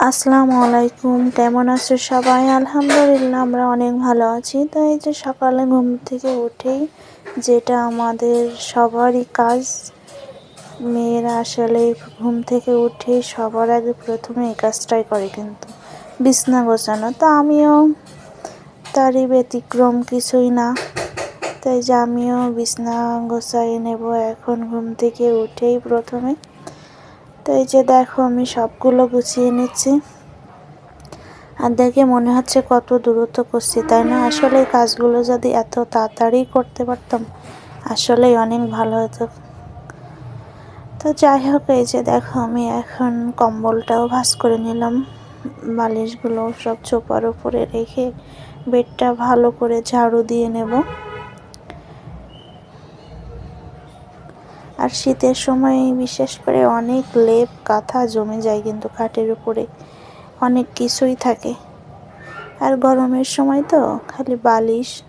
আসসালামু আলাইকুম, কেমন আছো সবাই? আলহামদুলিল্লাহ, আমরা অনেক ভালো আছি। তো এই যে সকালে ঘুম থেকে উঠেই যেটা আমাদের সবারই কাজ, মেয়েরা আসলে ঘুম থেকে উঠে সবার আগে প্রথমে এই কাজটাই করে কিন্তু, বিছনা গোছানো। তো আমিও তারই ব্যতিক্রম কিছুই না। তাই যে আমিও বিছনা গোছাই নেব এখন ঘুম থেকে উঠেই প্রথমে। তো এই যে দেখো আমি সবগুলো গুছিয়ে নিচ্ছি। আর দেখে মনে হচ্ছে কত দূরত্ব করছি, তাই না? আসলে কাজগুলো যদি এত তাড়াতাড়ি করতে পারতাম, আসলেই অনেক ভালো হতো। তো যাই হোক, এই যে দেখো আমি এখন কম্বলটাও ভাস করে নিলাম। বালিশগুলো সব চোপার উপরে রেখে বেডটা ভালো করে ঝাড়ু দিয়ে নেব। আর শীতের সময় বিশেষ করে অনেক লেপ কাঁথা জমে যায় কিন্তু খাটের উপরে। অনেক কিছুই থাকে। আর গরমের সময় তো খালি বালিশ,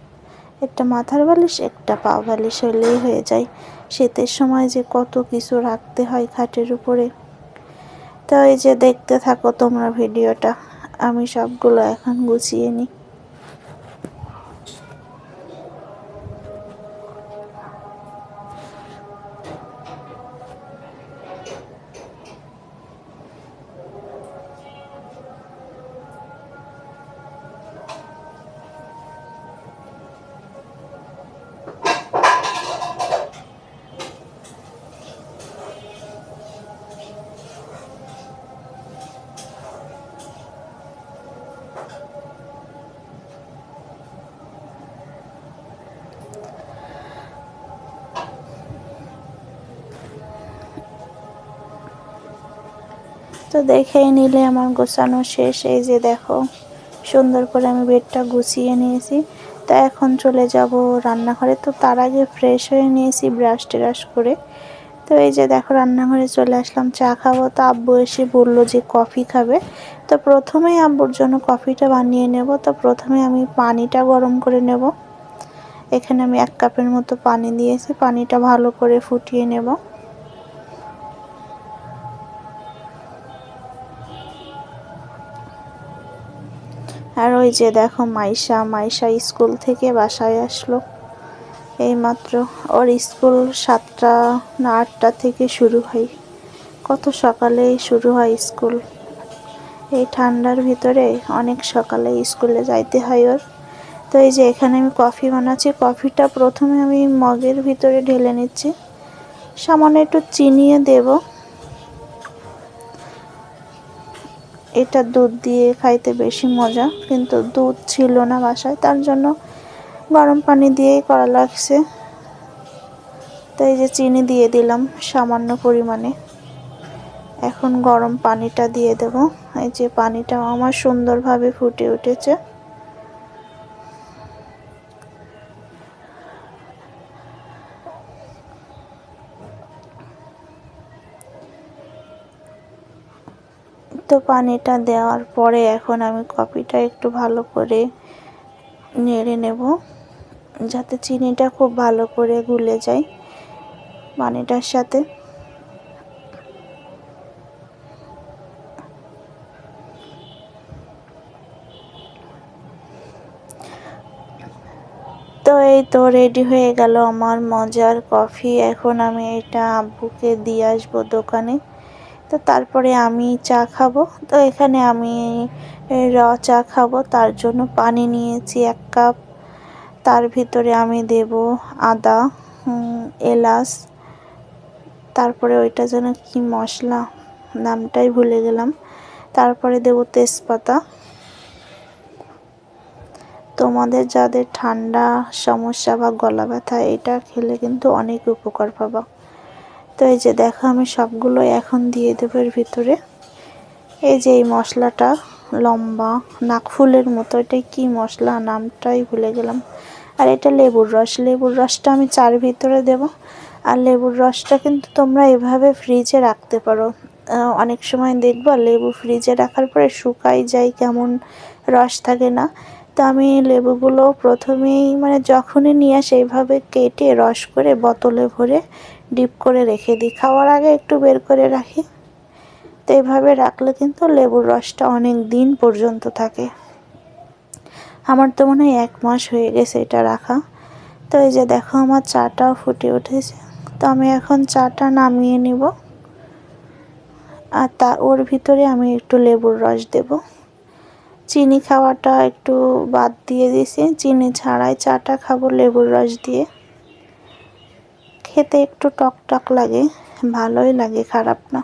একটা মাথার বালিশ, একটা পা বালিশ হলেই হয়ে যায়। শীতের সময় যে কত কিছু রাখতে হয় খাটের উপরে। তো এই যে দেখতে থাকো তোমরা ভিডিওটা। আমি সবগুলো এখন গুছিয়ে নিই। তো দেখেই নিলে আমার গোছানো শেষ। এই যে দেখো, সুন্দর করে আমি বেডটা গুছিয়ে নিয়েছি। তা এখন চলে যাব রান্নাঘরে। তো তার আগে ফ্রেশ হয়ে নিয়েছি ব্রাশ টেরাশ করে। তো এই যে দেখো, রান্নাঘরে চলে আসলাম, চা খাব। তো আব্বু এসে বলল যে কফি খাবে। তো প্রথমেই আব্বুর জন্য কফিটা বানিয়ে নেব। তো প্রথমে আমি পানিটা গরম করে নেব। এখানে আমি এক কাপের মতো পানি দিয়েছি। পানিটা ভালো করে ফুটিয়ে নেব। আর ওই যে দেখো মাইশা মাইশা স্কুল থেকে বাসায় আসলো। এইমাত্র ওর স্কুল সাতটা না আটটা থেকে শুরু হয়। কত সকালে শুরু হয় স্কুল? এই ঠান্ডার ভিতরে অনেক সকালে স্কুলে যাইতে হয় ওর। তো এই যে এখানে আমি কফি বানাচ্ছি, কফিটা প্রথমে আমি মগের ভিতরে ঢেলে নিচ্ছি। সামান্য একটু চিনিয়ে দেবো। এটা দুধ দিয়ে খাইতে বেশি মজা, কিন্তু দুধ ছিল না বাসায়, তার জন্য গরম পানি দিয়েই করা লাগছে। তাই যে চিনি দিয়ে দিলাম সামান্য পরিমাণে। এখন গরম পানিটা দিয়ে দেব। এই যে পানিটা আমার সুন্দরভাবে ফুটে উঠেছে। পানিটা দেওয়ার পরে এখন আমি কফিটা একটু ভালো করে নেড়ে নেব, যাতে চিনিটা খুব ভালো করে গুলে যায় পানিটার সাথে। তো এই তো রেডি হয়ে গেল আমার মজার কফি। এখন আমি এটা আব্বুকে দিয়ে আসব দোকানে। তো তারপরে আমি চা খাব। তো এখানে আমি র চা খাব। তার জন্য পানি নিয়েছি এক কাপ। তার ভিতরে আমি দেব আদা এলাচ। তারপরে ওইটা যেন কি মশলা, নামটাই ভুলে গেলাম। তারপরে দেব তেজপাতা। তোমাদের যাদের ঠান্ডা সমস্যা বা গলা ব্যথা, এটা খেলে কিন্তু অনেক উপকার পাবা। তো এই যে দেখো, আমি সবগুলো এখন দিয়ে দেবো এর ভিতরে। এই যে এই মশলাটা লম্বা, নাকফুলের মতো, এটাই কি মশলা? নামটাই ভুলে গেলাম। আর এটা লেবুর রস। লেবুর রসটা আমি চার ভিতরে দেব। আর লেবুর রসটা কিন্তু তোমরা এভাবে ফ্রিজে রাখতে পারো। অনেক সময় দেখব লেবু ফ্রিজে রাখার পরে শুকাই যায়, কেমন রস থাকে না। তো আমি লেবুগুলো প্রথমেই মানে যখনই নিয়ে সেইভাবে কেটে রস করে বোতলে ভরে ডিপ করে রেখে দিই। খাওয়ার আগে একটু বের করে রাখি। তো এইভাবে রাখলে কিন্তু লেবুর রসটা অনেক দিন পর্যন্ত থাকে। আমার তো মনে হয় এক মাস হয়ে গেছে এটা রাখা। তো এই যে দেখো আমার চাটাও ফুটে উঠেছে। তো আমি এখন চাটা নামিয়ে নিব। আর তা ওর ভিতরে আমি একটু লেবুর রস দেব। চিনি খাওয়াটা একটু বাদ দিয়ে দিছি চিনি ছাড়াই চাটা খাব লেবুর রস দিয়ে। খেতে একটু টক টক লাগে, ভালোই লাগে, খারাপ না।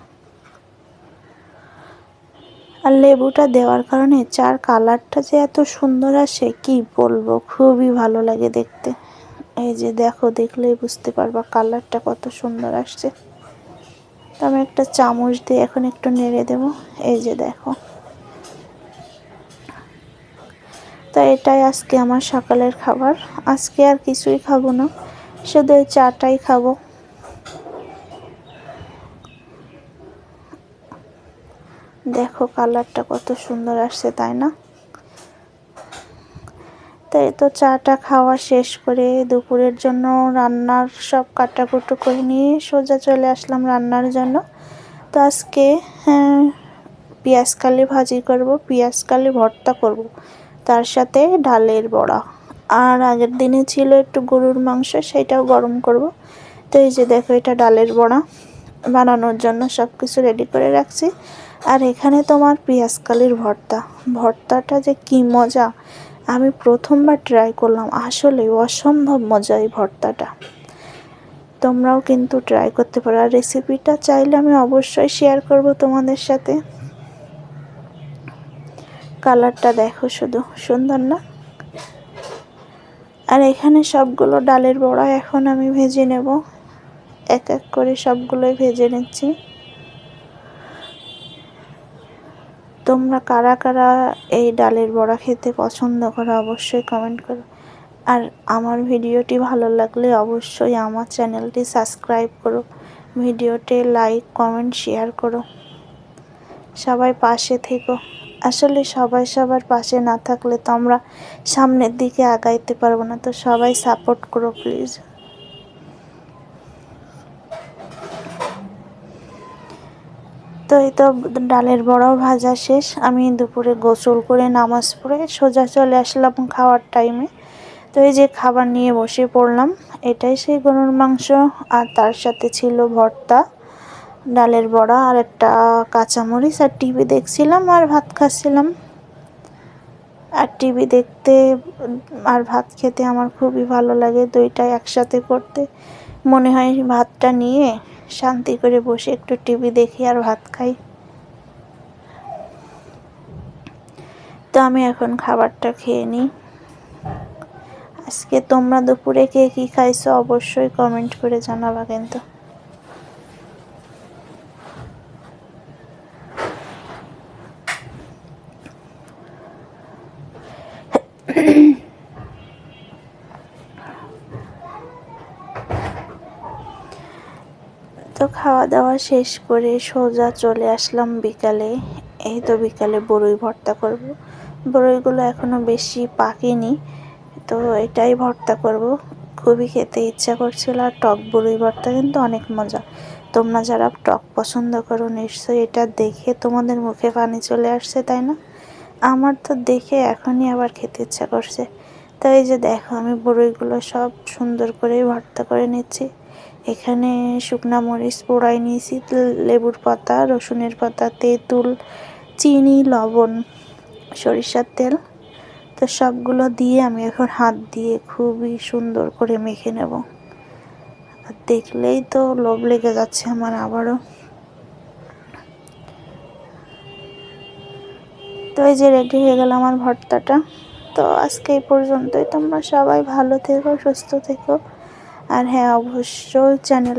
আর লেবুটা দেওয়ার কারণে চার কালারটা যে এত সুন্দর আসে, কি বলব? খুবই ভালো লাগে দেখতে। এই যে দেখো, দেখলেই বুঝতে পারবা কালারটা কত সুন্দর আসছে। তো আমি একটা চামচ দিয়ে এখন একটু নেড়ে দেব। এই যে দেখো। তো এটাই আজকে আমার সকালের খাবার। আজকে আর কিছুই খাব না। শুধু ওই চাটাই খাব। দেখো কালারটা কত সুন্দর আসছে, তাই না? তাই তো চাটা খাওয়া শেষ করে দুপুরের জন্য রান্নার সব কাটাকুটো করে নিয়ে সোজা চলে আসলাম রান্নার জন্য। তো আজকে হ্যাঁ পেঁয়াজ কালি ভাজি করব, পেঁয়াজ কালি ভর্তা করব। তার সাথে ডালের বড়া। আর আগের দিনে ছিল একটু গরুর মাংস, সেটাও গরম করব। তো এই যে দেখো, এটা ডালের বড়া বানানোর জন্য সব কিছু রেডি করে রাখছি। আর এখানে তোমার পেঁয়াজ কালির ভর্তা। ভর্তাটা যে কি মজা! আমি প্রথমবার ট্রাই করলাম, আসলে অসম্ভব মজা এই ভর্তাটা। তোমরাও কিন্তু ট্রাই করতে পারো। আর রেসিপিটা চাইলে আমি অবশ্যই শেয়ার করব তোমাদের সাথে। কালারটা দেখো শুধু, সুন্দর না? আর এখানে সবগুলো ডালের বড়া এখন আমি ভেজে নেব। এক এক করে সবগুলোই ভেজে নিচ্ছি। তোমরা কারা কারা এই ডালের বড়া খেতে পছন্দ করো অবশ্যই কমেন্ট করো। আর আমার ভিডিওটি ভালো লাগলে অবশ্যই আমার চ্যানেলটি সাবস্ক্রাইব করো। ভিডিওতে লাইক কমেন্ট শেয়ার করো। সবাই পাশে থেকো। আসলে সবাই সবার পাশে না থাকলে তো আমরা সামনের দিকে আগাইতে পারব না। তো সবাই সাপোর্ট করো প্লিজ তো এই তো ডালের বড়াও ভাজা শেষ। আমি দুপুরে গোসল করে নামাজ পড়ে সোজা চলে আসলাম খাওয়ার টাইমে তো এই যে খাবার নিয়ে বসে পড়লাম, এটাই সেই গরুর মাংস। আর তার সাথে ছিল ভর্তা। ডালের বড়া আর একটা কাঁচামরিচ আর টিভি দেখছিলাম আর ভাত খাচ্ছিলাম। আর টিভি দেখতে আর ভাত খেতে আমার খুবই ভালো লাগে দুইটাই একসাথে করতে। মনে হয় ভাতটা নিয়ে শান্তি করে বসে একটু টিভি দেখি আর ভাত খাই। তো আমি এখন খাবারটা খেয়ে নিই। আজকে তোমরা দুপুরে কে কী খাইছো অবশ্যই কমেন্ট করে জানাবা কিন্তু। তো খাওয়া দাওয়া শেষ করে সোজা চলে আসলাম বিকালে। এই তো বিকালে বড়ই ভর্তা করব। বড়ইগুলো এখনও বেশি পাকেনি, তো এটাই ভর্তা করব। খুবই খেতে ইচ্ছা করছিল আর টক বড়ই ভর্তা কিন্তু অনেক মজা। তোমরা যারা টক পছন্দ করো নিশ্চয়ই এটা দেখে তোমাদের মুখে পানি চলে আসছে, তাই না? আমার তো দেখে এখনই আবার খেতে ইচ্ছা করছে। তো এই যে দেখো আমি বড়ইগুলো সব সুন্দর করেই ভর্তা করে নিচ্ছি। এখানে শুকনা মরিচ পোড়াই নিয়েছি, লেবুর পাতা, রসুনের পাতা, তেঁতুল, চিনি, লবণ, সরিষার তেল। তো সবগুলো দিয়ে আমি এখন হাত দিয়ে খুবই সুন্দর করে মেখে নেব। আর দেখলেই তো লোভ লেগে যাচ্ছে আমার আবারও। তো এই যে রেডি হয়ে গেল আমার ভর্তাটা। তো আজকে এই পর্যন্তই। তোমরা সবাই ভালো থেকো, সুস্থ থেকো। আর হ্যাঁ অবশ্যই চ্যানেল